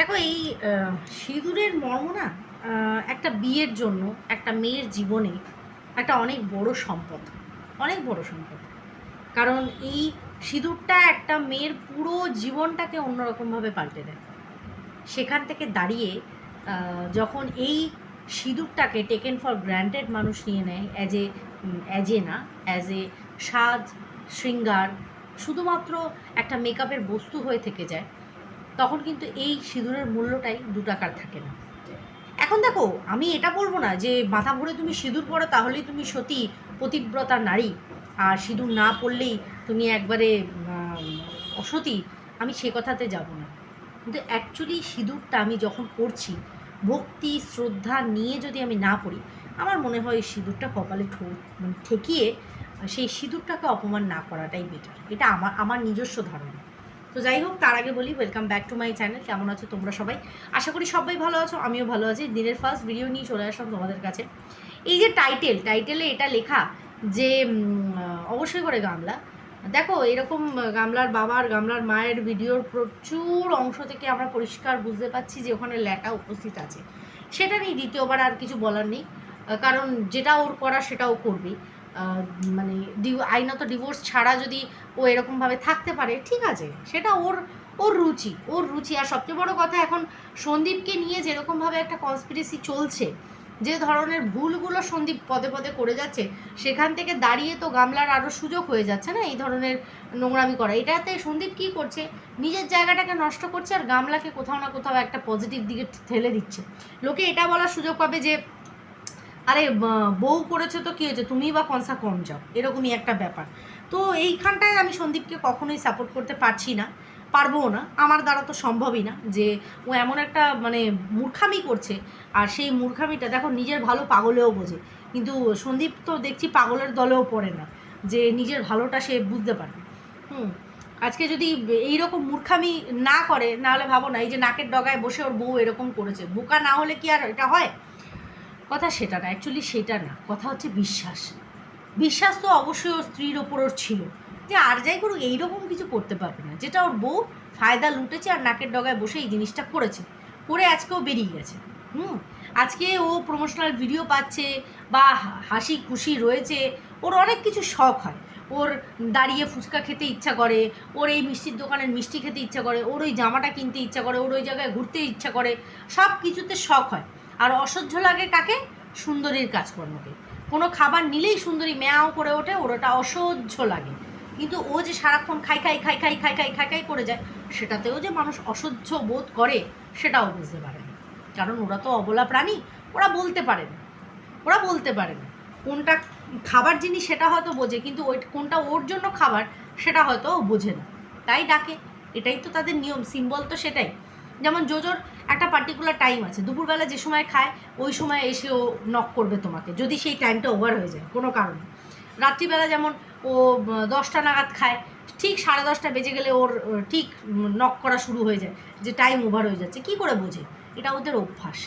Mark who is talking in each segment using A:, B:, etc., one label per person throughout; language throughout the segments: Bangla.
A: দেখো এই সিঁদুরের মর্ম না একটা বিয়ের জন্য, একটা মেয়ের জীবনে একটা অনেক বড় সম্পদ, অনেক বড় সম্পদ। কারণ এই সিঁদুরটা একটা মেয়ের পুরো জীবনটাকে অন্যরকমভাবে পাল্টে দেয়। সেখান থেকে দাঁড়িয়ে যখন এই সিঁদুরটাকে টেকেন ফর গ্র্যান্টেড মানুষ নিয়ে নেয় অ্যাজ এ অ্যাজ এ না অ্যাজ এ সাজ, শৃঙ্গার, শুধুমাত্র একটা মেকআপের বস্তু হয়ে থেকে যায় তখন কিন্তু এই সিঁদুরের মূল্যটাই দু টাকার থাকে না। এখন দেখো, আমি এটা বলব না যে মাথা ভরে তুমি সিঁদুর পরো তাহলেই তুমি সতী, পতিব্রতা নারী। আর সিঁদুর না পরলেই তুমি একবারে অসতী। আমি সে কথাতে যাব না। কিন্তু অ্যাকচুয়ালি সিঁদুরটা আমি যখন পড়ছি, ভক্তি, শ্রদ্ধা নিয়ে যদি আমি না পড়ি, আমার মনে হয় এই সিঁদুরটা কপালে মানে ঠেকিয়ে, সেই সিঁদুরটাকে অপমান না করাটাই বেটার এটা আমার আমার নিজস্ব ধারণা। তো যাই হোক, তার আগে বলি welcome back to my channel কেমন আছো তোমরা সবাই? আশা করি সবাই ভালো আছো, আমিও ভালো আছি। দিনের ফার্স্ট ভিডিও নিয়ে চলে আসলাম তোমাদের কাছে। এই যে টাইটেল টাইটেলে এটা লেখা যে অবশ্যই করে গামলা। দেখো, এরকম গামলার বাবার, গামলার মায়ের ভিডিওর প্রচুর অংশ থেকে আমরা পরিষ্কার বুঝতে পারছি যে ওখানে লেখা উপস্থিত আছে। সেটা নিয়ে দ্বিতীয়বার আর কিছু বলার নেই। কারণ যেটা ওর করা সেটাও করবে। মানে আইনত ডিভোর্স ছাড়া যদি ও এরকমভাবে থাকতে পারে, ঠিক আছে, সেটা ওর ওর রুচি ওর রুচি। আর সবচেয়ে বড় কথা এখন সন্দীপকে নিয়ে যেরকমভাবে একটা কনস্পিরেসি চলছে, যে ধরনের ভুলগুলো সন্দীপ পদে পদে করে যাচ্ছে, সেখান থেকে দাঁড়িয়ে তো গামলার আরও সুযোগ হয়ে যাচ্ছে না এই ধরনের নোংরামি করা। এটাতে সন্দীপ কী করছে, নিজের জায়গাটাকে নষ্ট করছে আর গামলাকে কোথাও না কোথাও একটা পজিটিভ দিকে ঠেলে দিচ্ছে। লোকে এটা বলার সুযোগ পাবে যে আরে বউ করেছে তো কী হয়েছে? তুমি বা কনসা কম যাও। এরকমই একটা ব্যাপার। তো এইখানটায় আমি সন্দীপকে কখনোই সাপোর্ট করতে পারছি না, পারবও না। আমার দ্বারা তো সম্ভবই না যে ও এমন একটা মানে মূর্খামি করছে। আর সেই মূর্খামিটা, দেখো, নিজের ভালো পাগলেও বোঝে। কিন্তু সন্দীপ তো দেখছি পাগলের দলেও পড়ে না, যে নিজের ভালোটা সে বুঝতে পারে হুম, আজকে যদি এইরকম মূর্খামি না করে, নাহলে ভাবো না, এই যে নাকের ডগায় বসে ওর বউ এরকম করেছে। বোকা না হলে কি আর এটা হয়? কথা সেটা না অ্যাকচুয়ালি সেটা না, কথা হচ্ছে বিশ্বাস। বিশ্বাস তো অবশ্যই ওর স্ত্রীর ওপর ওর ছিল। যে আর যাই করুক, এইরকম কিছু করতে পারবে না। যেটা ওর বউ ফায়দা লুটেছে আর নাকের ডগায় বসে এই জিনিসটা করেছে। করে আজকে ও বেরিয়ে গেছে। হুম? আজকে ও প্রমোশনাল ভিডিও পাচ্ছে, বা হাসি খুশি রয়েছে। ওর অনেক কিছু শখ হয়। ওর দাঁড়িয়ে ফুচকা খেতে ইচ্ছা করে, ওর এই মিষ্টির দোকানের মিষ্টি খেতে ইচ্ছা করে, ওর ওই জামাটা কিনতে ইচ্ছা করে, ওর ওই জায়গায় ঘুরতে ইচ্ছা করে সব কিছুতে শখ হয়। আর অসহ্য লাগে কাকে? সুন্দরীর কাজকর্মকে। কোনো খাবার নিলেই সুন্দরী ম্যাও করে ওঠে ওর ওটা অসহ্য লাগে। কিন্তু ও যে সারাক্ষণ খাই খাই খাই খাই খাই খাই খাই খাই করে যায়, সেটাতেও যে মানুষ অসহ্য বোধ করে, সেটাও বুঝতে পারে না। কারণ ওরা তো অবলা প্রাণী, ওরা বলতে পারে না। ওরা বলতে পারে না। কোনটা খাবার জিনিস সেটা হয়তো বোঝে, কিন্তু ওই কোনটা ওর জন্য খাবার, সেটা হয়তো ও বোঝে না। তাই ডাকে। এটাই তো তাদের নিয়ম, সিম্বল তো সেটাই। যেমন জোজোর একটা পার্টিকুলার টাইম আছে। দুপুরবেলা যে সময় খায়, ওই সময় এসে ও নক করবে তোমাকে, যদি সেই টাইমটা ওভার হয়ে যায়, কোনো কারণে রাত্রিবেলা যেমন ও দশটা নাগাদ খায়, ঠিক সাড়ে দশটা বেজে গেলে ওর ঠিক নক করা শুরু হয়ে যায়, যে টাইম ওভার হয়ে যাচ্ছে। কি করে বোঝে? এটা ওদের অভ্যাস।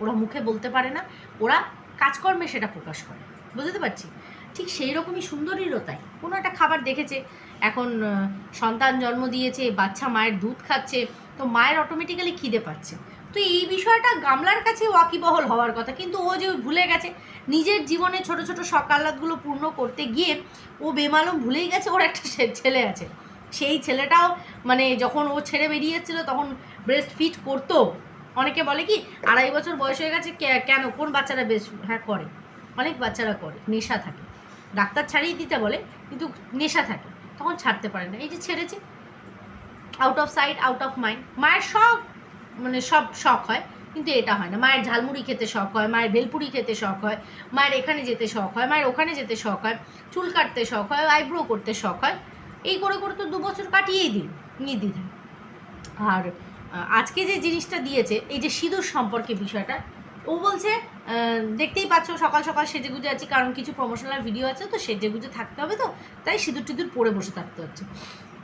A: ওরা মুখে বলতে পারে না, ওরা কাজকর্মে সেটা প্রকাশ করে। বুঝতে পারছি? ঠিক সেই রকমই সুন্দরীরও তাই। কোনো একটা খাবার দেখেছে, এখন সন্তান জন্ম দিয়েছে, বাচ্চা মায়ের দুধ খাচ্ছে, তো মায়ের অটোমেটিক্যালি খিদে পাচ্ছে। তো এই বিষয়টা গামলার কাছে ওয়াকিবহল হওয়ার কথা, কিন্তু ও যে ভুলে গেছে, নিজের জীবনে ছোট ছোট সকালাতগুলো পূর্ণ করতে গিয়ে ও বেমালুম ভুলেই গেছে, ওর একটা ছেলে আছে। সেই ছেলেটাও মানে যখন ও ছেড়ে বেরিয়ে এসেছিল, তখন ব্রেস্ট ফিট করতো। অনেকে বলে কি, আড়াই বছর বয়স হয়ে গেছে কেন, কোন বাচ্চারা বেশ হ্যাঁ করে? অনেক বাচ্চারা করে, নেশা থাকে। ডাক্তার ছাড়িয়ে দিতে বলে, কিন্তু নেশা থাকে, তখন ছাড়তে পারে না। এই যে ছেড়েছে out of sight out of mind মায়ের সব মানে সব শখ হয়, কিন্তু এটা হয় না। মায়ের ঝালমুড়ি খেতে শখ হয়, মায়ের ভেলপুরি খেতে শখ হয়, মায়ের এখানে যেতে শখ হয়, মায়ের ওখানে যেতে শখ হয়, চুল কাটতে শখ হয় আইব্রো করতে শখ হয়। এই করে করে তো দু বছর কাটিয়েই দিন নির্দ্বিধায় আর আজকে যে জিনিসটা দিয়েছে, এই যে সিঁদুর সম্পর্কে বিষয়টা, ও বলছে দেখতেই পাচ্ছ, সকাল সকাল সেজে গুজে আছি, কারণ কিছু প্রমোশনাল ভিডিও আছে, তো সেজে গুজে থাকতে হবে তো, তাই সিঁদুর টিঁদুর পরে বসে থাকতে হচ্ছে।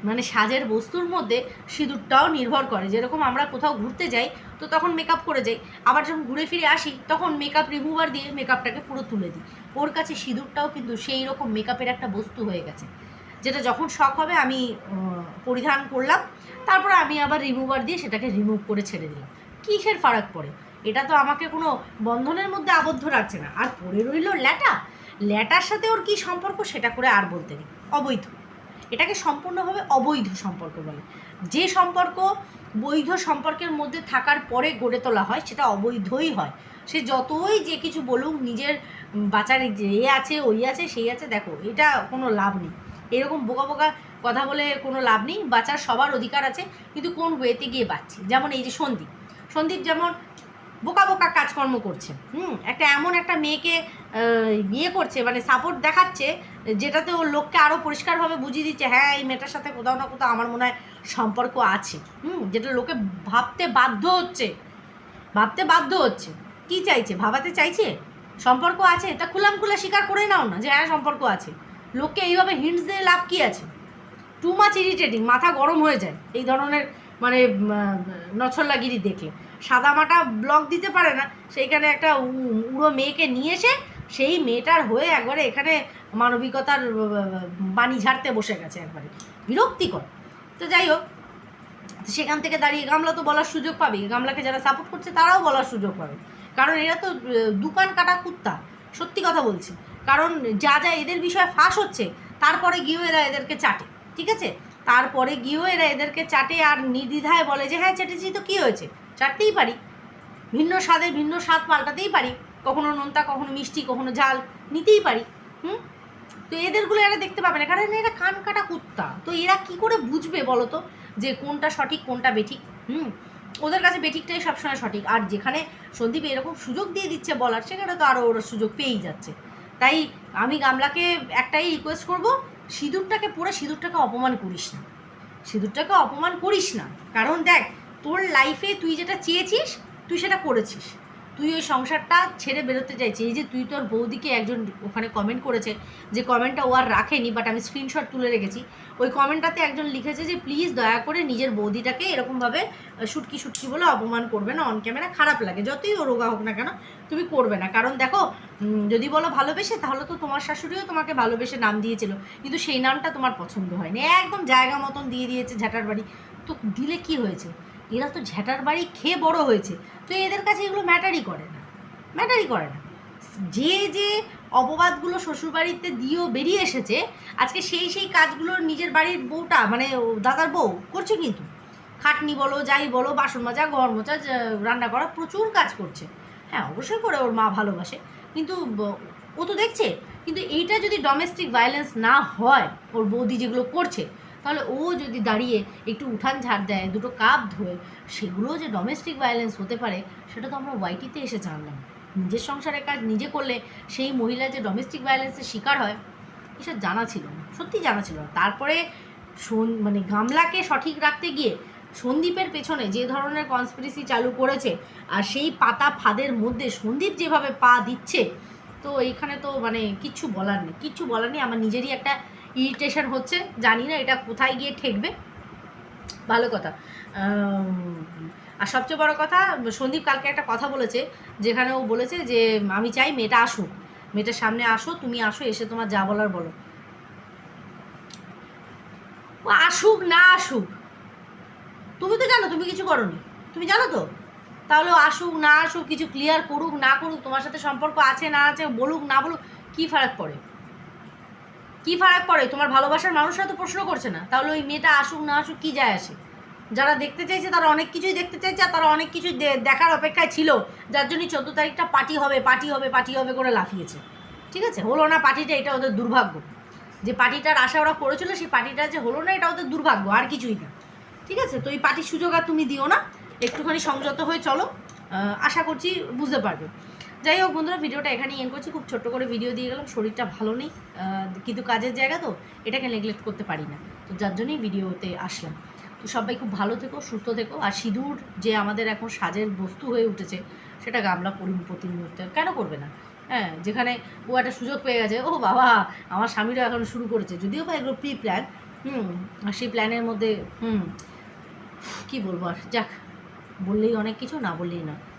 A: মানে সাজের বস্তুর মধ্যে সিঁদুরটাও নির্ভর করে, যেরকম আমরা কোথাও ঘুরতে যাই, তো তখন মেকআপ করে যাই, আবার যখন ঘুরে ফিরে আসি, তখন মেকআপ রিমুভার দিয়ে মেকআপটাকে পুরো তুলে দিই। ওর কাছে সিঁদুরটাও কিন্তু সেই রকম মেকআপের একটা বস্তু হয়ে গেছে। যেটা যখন শখ হবে, আমি পরিধান করলাম, তারপরে আমি আবার রিমুভার দিয়ে সেটাকে রিমুভ করে ছেড়ে দিলাম। কিসের ফারাক পড়ে এটা তো আমাকে কোনো বন্ধনের মধ্যে আবদ্ধ রাখছে না। আর পড়ে রইল ল্যাটা। ল্যাটার সাথে ওর কী সম্পর্ক সেটা করে আর বলতে নেই। অবৈধ। এটাকে সম্পূর্ণভাবে অবৈধ সম্পর্ক বলে। যে সম্পর্ক বৈধ সম্পর্কের মধ্যে থাকার পরে গড়ে তোলা হয়, সেটা অবৈধই হয়। সে যতই যে কিছু বলুক, নিজের বাচ্চার যে এ আছে, ওই আছে, সেই আছে, দেখো, এটা কোনো লাভ নেই। এরকম বোকা বোকা কথা বলে কোনো লাভ নেই। বাচ্চার সবার অধিকার আছে, কিন্তু কোন ওয়েতে গিয়ে বাচ্চি যেমন এই যে সন্দীপ। সন্দীপ যেমন বোকা বোকা কাজকর্ম করছে। হুম, একটা এমন একটা মেয়েকে ইয়ে করছে মানে সাপোর্ট দেখাচ্ছে, যেটাতে ওর লোককে আরও পরিষ্কারভাবে বুঝিয়ে দিচ্ছে হ্যাঁ এই মেয়েটার সাথে কোথাও না কোথাও আমার মনে হয় সম্পর্ক আছে। হুম, যেটা লোকে ভাবতে বাধ্য হচ্ছে, ভাবতে বাধ্য হচ্ছে। কি চাইছে? ভাবাতে চাইছে? সম্পর্ক আছে? তা খুলাম খুলে স্বীকার করে নাও না যে হ্যাঁ সম্পর্ক আছে। লোককে এইভাবে হিন্টস দিয়ে লাভ কী আছে? টু মাচ ইরিটেটিং মাথা গরম হয়ে যায়। এই ধরনের মানে নছল্লাগিরি দেখলে। সাদামাটা ব্লগ দিতে পারে না। সেইখানে একটা উড়ো মেয়েকে নিয়ে এসে সেই মেয়েটার হয়ে একবারে এখানে মানবিকতার বাণী ঝাড়তে বসে গেছে একবারে। বিরক্তিকর। তো যাই হোক সেখান থেকে দাঁড়িয়ে গামলা তো বলার সুযোগ পাবে গামলাকে যারা সাপোর্ট করছে, তারাও বলার সুযোগ পাবে। কারণ এরা তো দোকান কাটা কুত্তা। সত্যি কথা বলছি। কারণ যা যা এদের বিষয়ে ফাঁস হচ্ছে, তারপরে গিয়েও এরা এদেরকে চাটে। ঠিক আছে? তারপরে গিয়েও এরা এদেরকে চাটে আর নির্দ্বিধায় বলে যে হ্যাঁ চেটেছি তো কী হয়েছে? চাটতেই পারি। ভিন্ন স্বাদে ভিন্ন স্বাদ পাল্টাতেই পারি। কখনো নোনতা, কখনো মিষ্টি, কখনো ঝাল নিতেই পারি। হুম? তো এদেরগুলো এরা দেখতে পাবে না। কারণ এরা কান কাটা কুত্তা। তো এরা কি করে বুঝবে বলো তো যে কোনটা সঠিক, কোনটা বেঠিক? হুম? ওদের কাছে বেঠিকটাই সবসময় সঠিক। আর যেখানে সন্দীপ এরকম সুযোগ দিয়ে দিচ্ছে বলার, সেখানে তো আরও ওরা সুযোগ পেয়েই যাচ্ছে। তাই আমি গামলাকে একটাই রিকোয়েস্ট করব সিঁদুরটাকে পুরো সিঁদুরটাকে অপমান করিস না। সিঁদুরটাকে অপমান করিস না। কারণ দেখ, তোর লাইফে তুই যেটা চেয়েছিস, তুই সেটা করেছিস। তুই ওই সংসারটা ছেড়ে বেরোতে চাইছি। এই যে তুই তোর বৌদিকে একজন ওখানে কমেন্ট করেছে যে কমেন্টটা ও আর রাখেনি বাট আমি স্ক্রিনশট তুলে রেখেছি। ওই কমেন্টটাতে একজন লিখেছে যে প্লিজ দয়া করে নিজের বৌদিটাকে এরকমভাবে শুটকি শুটকি বলে অপমান করবে না অন ক্যামেরা খারাপ লাগে। যতই ও রোগা হোক না কেন, তুমি করবে না। কারণ দেখো যদি বলো ভালোবেসে, তাহলে তো তোমার শাশুড়িও তোমাকে ভালোবেসে নাম দিয়েছিল। কিন্তু সেই নামটা তোমার পছন্দ হয়নি। একদম জায়গা মতন দিয়ে দিয়েছে ঝ্যাটার বাড়ি। তো দিলে কি হয়েছে? এরা তো ঝ্যাটার বাড়ি খেয়ে বড় হয়েছে, তো এদের কাছে এগুলো ম্যাটারই করে না, ম্যাটারই করে না। যে যে অপবাদগুলো শ্বশুরবাড়িতে দিয়েও বেরিয়ে এসেছে, আজকে সেই সেই কাজগুলো নিজের বাড়ির বউটা মানে দাদার বউ, করছে কিন্তু। খাটনি বলো, যাই বলো, বাসন মাজা, ঘর মোচা রান্না করা, প্রচুর কাজ করছে। হ্যাঁ অবশ্যই করে ওর মা ভালোবাসে, কিন্তু ও তো দেখছে, কিন্তু এইটা যদি ডোমেস্টিক ভায়োলেন্স না হয়, ওর বৌদি যেগুলো করছে তাহলে ও যদি দাঁড়িয়ে একটু উঠান ঝাড় দেয়, দুটো কাপ ধোয় সেগুলো যে ডোমেস্টিক ভায়োলেন্স হতে পারে, সেটা তো আমরা ওয়াইটিতে এসে জানলাম। নিজের সংসারের কাজ নিজে করলে সেই মহিলা যে ডোমেস্টিক ভায়োলেন্সের শিকার হয়, এসব জানা ছিল না সত্যি জানা ছিল না। তারপরে মানে গামলাকে সঠিক রাখতে গিয়ে সন্দীপের পেছনে যে ধরনের কনস্পিরেসি চালু করেছে, আর সেই পাতা ফাঁদের মধ্যে সন্দীপ যেভাবে পা দিচ্ছে, তো এইখানে তো মানে কিচ্ছু বলার নেই। কিচ্ছু বলার নেই, আমার নিজেরই একটা ইরিটেশন হচ্ছে, জানি না এটা কোথায় গিয়ে ঠেকবে। ভালো কথা। আর সবচেয়ে বড় কথা, সন্দীপ কালকে একটা কথা বলেছে, যেখানে ও বলেছে যে, আমি চাই মেয়েটা আসুক। মেয়েটার সামনে আসো, তুমি আসো, এসে তোমার যা বলার বলো। আসুক, না আসুক, তুমি তো জানো, তুমি কিছু করনি। তুমি জানো তো? তাহলে আসুক, না আসুক, কিছু ক্লিয়ার করুক, না করুক, তোমার সাথে সম্পর্ক আছে, না আছে, বলুক, না বলুক, কী ফারাক পড়ে? কী ফারাক পড়ে তোমার ভালোবাসার মানুষরা তো প্রশ্ন করছে না। তাহলে ওই মেয়েটা আসুক, না আসুক, কী যায় আসে? যারা দেখতে চাইছে তারা অনেক কিছুই দেখতে চাইছে আর তারা অনেক কিছু দেখার অপেক্ষায় ছিল। যার জন্য চোদ্দ তারিখটা পার্টি হবে পার্টি হবে পার্টি হবে করে লাফিয়েছে। ঠিক আছে? হলো না পার্টিটা, এটা ওদের দুর্ভাগ্য। যে পার্টিটার আশা ওরা করেছিল, সেই পার্টিটা যে হলো না, এটা ওদের দুর্ভাগ্য, আর কিছুই না। ঠিক আছে? তো এই পার্টির সুযোগ আর তুমি দিও না। একটুখানি সংযত হয়ে চলো। আশা করছি বুঝতে পারবে। যাই হোক বন্ধুরা, ভিডিওটা এখানেই এন্ড করছি। খুব ছোট্ট করে ভিডিও দিয়ে গেলাম, শরীরটা ভালো নেই কিন্তু কাজের জায়গা তো, এটাকে নেগলেক্ট করতে পারি না। তো যার জন্যই ভিডিওতে আসলাম। তো সবাই খুব ভালো থেকো, সুস্থ থেকো। আর সিঁদুর যে আমাদের এখন সাজের বস্তু হয়ে উঠেছে, সেটা গামলা পরি প্রতি মুহূর্তে কেন করবে না? হ্যাঁ যেখানে ও একটা সুযোগ পেয়ে গেছে, ও বাবা, আমার স্বামীরা এখন শুরু করেছে। যদিও বা এগুলো প্রি প্ল্যান হুম, আর সেই প্ল্যানের মধ্যে, হুম, কী বলব আর, যাক, বললেই অনেক কিছু, না বললেই না